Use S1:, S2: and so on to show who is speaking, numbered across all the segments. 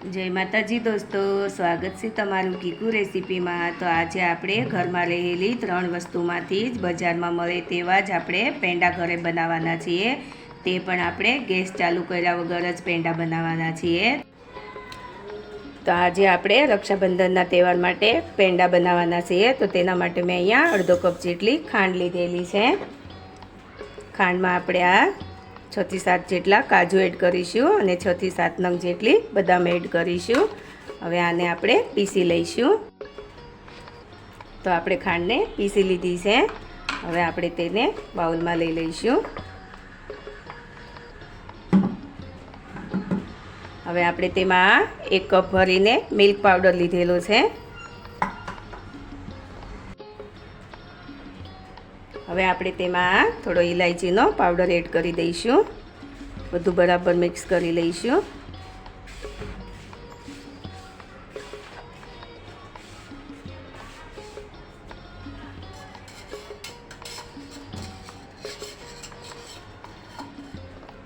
S1: જય માતાજી દોસ્તો, સ્વાગત છે તમારું કીકુ રેસીપીમાં. તો આજે આપણે ઘરમાં રહેલી ત્રણ વસ્તુમાંથી જ બજારમાં મળે તેવા જ આપણે પેંડા ઘરે બનાવવાના છીએ. તે પણ આપણે ગેસ ચાલુ કર્યા વગર જ પેંડા બનાવવાના છીએ. તો આજે આપણે રક્ષાબંધનના તહેવાર માટે પેંડા બનાવવાના છીએ. તો તેના માટે મેં અહીંયા અડધો કપ જેટલી ખાંડ લીધેલી છે. ખાંડમાં આપણે આ છથી સાત જેટલા કાજુ એડ કરીશું અને છથી સાત નંગ જેટલી બદામ એડ કરીશું. હવે આને આપણે પીસી લઈશું. તો આપણે ખાંડને પીસી લીધી છે. હવે આપણે તેને બાઉલમાં લઈ લઈશું. હવે આપણે તેમાં એક કપ ભરીને મિલ્ક પાવડર લીધેલો છે. હવે આપણે તેમાં થોડો ઇલાયચીનો પાવડર એડ કરી દઈશું. બધું બરાબર મિક્સ કરી લઈશું.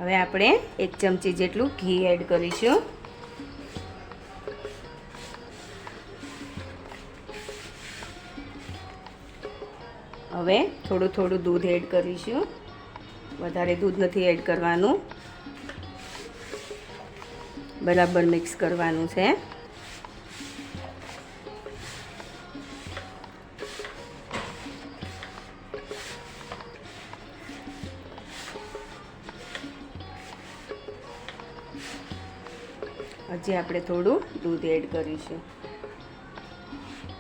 S1: હવે આપણે એક ચમચી જેટલું ઘી એડ કરીશું. હવે થોડું થોડું દૂધ એડ કરીશું. વધારે દૂધ નથી એડ કરવાનું. બરાબર મિક્સ કરવાનું છે. હજી આપણે થોડું દૂધ એડ કરીશું.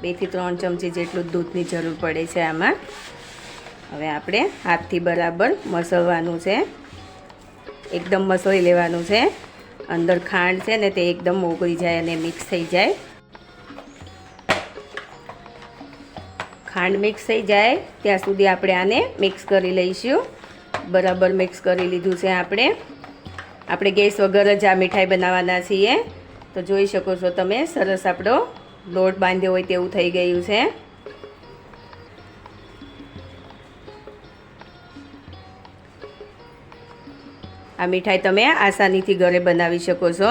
S1: બેથી ત્રણ ચમચી જેટલું દૂધની જરૂર પડે છે આમાં. હવે આપણે હાથથી બરાબર મસળવાનું છે. એકદમ મસળી લેવાનું છે. અંદર ખાંડ છે ને તે એકદમ ઓગળી જાય અને મિક્સ થઈ જાય. ખાંડ મિક્સ થઈ જાય. ત્યાં સુધી આપણે આને મિક્સ કરી લઈશું. બરાબર મિક્સ કરી લીધું છે આપણે. આપણે ગેસ વગર જ આ મીઠાઈ બનાવવાના છીએ. તો જોઈ શકો છો તમે, સરસ આપણો લોટ બાંધ્યો હોય તેવું થઈ ગયું છે. આ મીઠાઈ તમે આસાનીથી ઘરે બનાવી શકો છો.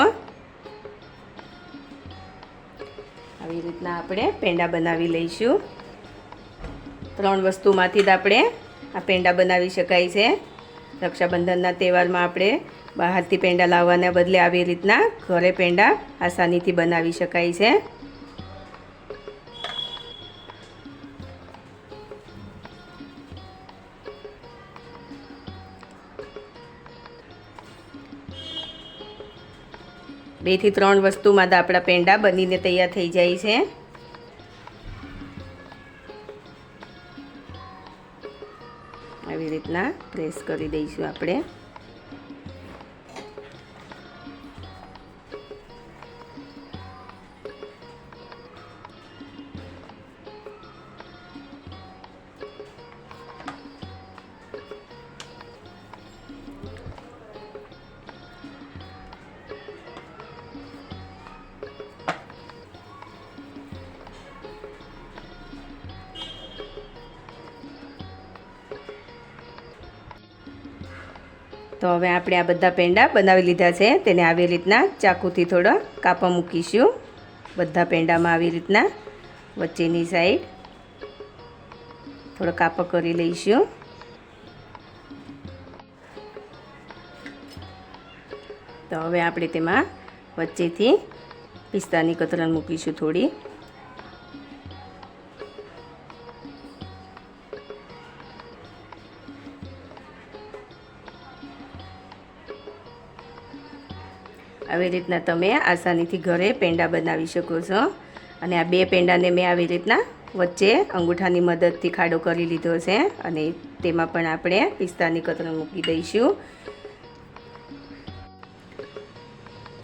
S1: આવી રીતના આપણે પેંડા બનાવી લઈશું. ત્રણ વસ્તુમાંથી જ આપણે આ પેંડા બનાવી શકાય છે. રક્ષાબંધનના તહેવારમાં આપણે બહારથી પેંડા લાવવાના બદલે આવી રીતના ઘરે પેંડા આસાનીથી બનાવી શકાય છે. બેથી ત્રણ વસ્તુમાં તો આપણા પેંડા બનીને તૈયાર થઈ જાય છે. આવી રીતના પ્રેસ કરી દઈશું આપણે. તો હવે આપણે આ બધા પેંડા બનાવી લીધા છે. તેને આવી રીતના ચાકુથી થોડા કાપા મૂકીશું. બધા પેંડામાં આવી રીતના વચ્ચેની સાઈડ થોડો કાપા કરી લઈશું. તો હવે આપણે તેમાં વચ્ચેથી પિસ્તાની કતરણ મૂકીશું થોડી. આવી રીતના તમે આસાનીથી ઘરે પેંડા બનાવી શકો છો. અને આ બે પેંડાને મેં આવી રીતના વચ્ચે અંગૂઠાની મદદથી ખાડો કરી લીધો છે અને તેમાં પણ આપણે પિસ્તાની કતરણ મૂકી દઈશું.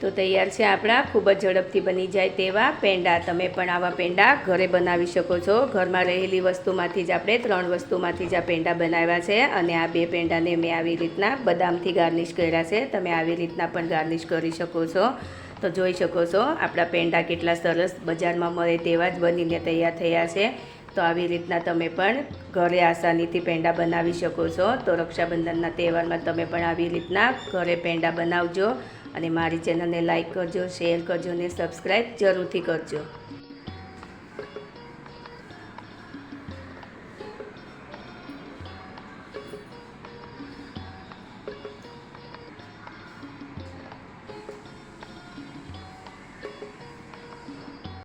S1: તો તૈયાર છે આપણા. ખૂબ જ ઝડપથી બની જાય તેવા પેંડા. તમે પણ આવા પેંડા ઘરે બનાવી શકો છો. ઘરમાં રહેલી વસ્તુમાંથી જ આપણે ત્રણ વસ્તુમાંથી જ આ પેંડા બનાવ્યા છે અને આ બે પેંડાને મેં આવી રીતના બદામથી ગાર્નિશ કર્યા છે. તમે આવી રીતના પણ ગાર્નિશ કરી શકો છો. તો જોઈ શકો છો, આપણા પેંડા કેટલા સરસ બજારમાં મળે તેવા જ બનીને તૈયાર થયા છે. તો આવી રીતના તમે પણ ઘરે આસાનીથી પેંડા બનાવી શકો છો. તો રક્ષાબંધનના તહેવારમાં તમે પણ આવી રીતના ઘરે પેંડા બનાવજો. અને મારી ચેનલને લાઈક કરજો શેર કરજો અને સબસ્ક્રાઈબ જરૂરથી કરજો.